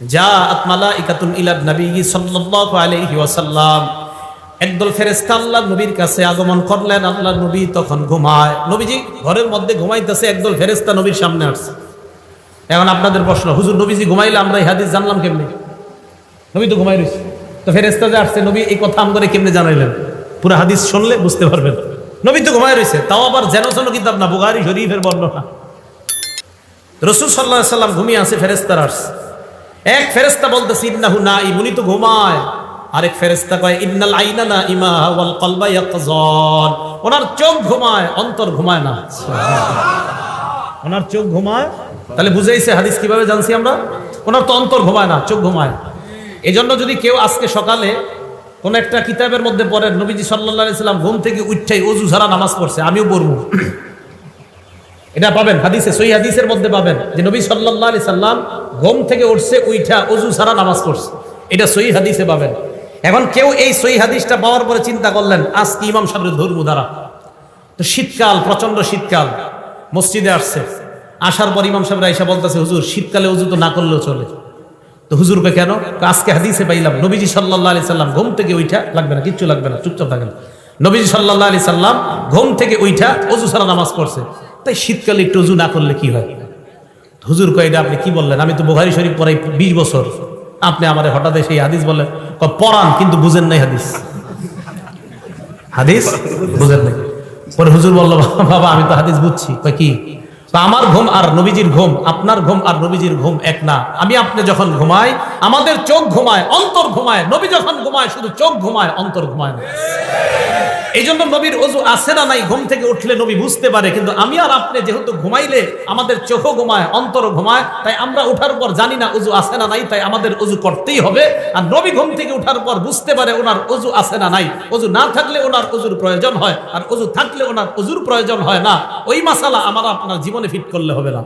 যা আতমালা ইকাতুন ইলাদ নবী সাল্লাল্লাহু আলাইহি ওয়াসাল্লাম। একদল ফেরেশতা আল্লাহর নবীর কাছে আগমন করলেন, আল্লাহর নবী তখন ঘুমায়। নবীজি ঘরের মধ্যে ঘুমাইতেছে, একদল ফেরেশতা নবীর সামনে আসছে। এখন আপনাদের প্রশ্ন, হুজুর নবীজি ঘুমাইলে আমরা হাদিস জানলাম কেমনে? নবী তো ঘুমাই রয়েছে। তো ফেরেস্তা যে আসছে, নবী এই কথা আমগরে কেমনে জানাইলেন? পুরো হাদিস শুনলে বুঝতে পারবেন। নবী তো ঘুমাই রয়েছে, তাও আবার যেন যেন কিতাব না বুগারি শরীফের বর্ণনা। রসুল সাল্লাহ সাল্লাম ঘুমিয়ে আছে ফেরেস্তার আসছে। এক ফেরেস্তা বলতেছে ইন্নাহু না ইমুনি তো ঘুমায়। আরেক ফেরেস্তা কয় ইন্নাল আইনা না ইমা ওয়াল কলবা ইয়াকজান ওনার চোখ ঘুমায় অন্তর ঘুমায় না। ওনার চোখ ঘুমায়। তাহলে বুঝাইছে হাদিস কীভাবে জানছি আমরা? ওনার তো অন্তর ঘুমায় না চোখ ঘুমায়। এই জন্য যদি কেউ আজকে সকালে কোন একটা কিতাবের মধ্যে পড়েন নবীজি সাল্লাহ সাল্লাম ঘুম থেকে উঠছেই অজু ছাড়া নামাজ পড়ছে আমিও পড়ব। এটা পাবেন, হাদিসে সই হাদিসের মধ্যে পাবেন যে নবী সাল্লাহ আলি সাল্লাম ঘুম থেকে উঠছে, উইঠা অজু ছাড়া নামাজ পড়ছে। এটা সই হাদিসে পাবেন। এখন কেউ এই সই হাদিসটা পাওয়ার পরে চিন্তা করলেন, আজকে ইমাম সাহেবের ধর্ম দ্বারা তো শীতকাল প্রচণ্ড শীতকাল, মসজিদে আসছে। আসার পর ইমাম সাহেব আইসা বলতেছে, হুজুর, শীতকালে উজু তো না করলেও চলে। তো হুজুরকে কেন? আজকে হাদিসে পাইলাম, নবীজি সাল্লাহ আলি সাল্লাম ঘুম থেকে উঠা লাগবে না, কিচ্ছু লাগবে না, চুপচাপ থাকেন। নবীজি সাল্লাহ আলি সাল্লাম ঘুম থেকে উঠা অজু ছাড়া নামাজ পড়ছে। তাই শীতকালে একটু উজু না করলে কি হয়? হুজুর কয়টা আপনি কি বললেন? আমি তো বুখারি শরীফ পড়াই বিশ বছর। আপনি আমার হঠাৎ সেই হাদিস বললেন। পড়ান, কিন্তু বুঝেন নাই হাদিস। হাদিস? বুঝেন নাই। পরে হুজুর বলল, বাবা, আমি তো হাদিস বুঝছি। কি? আমার ঘুম আর নবীজির ঘুম, আপনার ঘুম আর নবীজির ঘুম এক না। আমি আপনি যখন ঘুমাই, আমাদের চোখ ঘুমায়, অন্তর ঘুমায়, নবী যখন ঘুমায়, শুধু চোখ ঘুমায়, অন্তর ঘুমায় না। এই জন্য নবীর অজু আছে না নাই? ঘুম থেকে উঠলে নবী বুঝতে পারে, কিন্তু আমি আর আপনি যেহেতু ঘুমাইলে আমাদের চোখও ঘুমায়, অন্তর ঘুমায়, তাই আমরা উঠার পর জানি না অজু আছে না নাই, তাই আমাদের অজু করতেই হবে। আর নবী ঘুম থেকে উঠার পর বুঝতে পারে ওনার অজু আছে না নাই। অজু না থাকলে ওনার অজুর প্রয়োজন হয়, আর অজু থাকলে ওনার অজুর প্রয়োজন হয় না। ওই মাসালা আমার আপনার জীবনে ফিট করলে হবে না।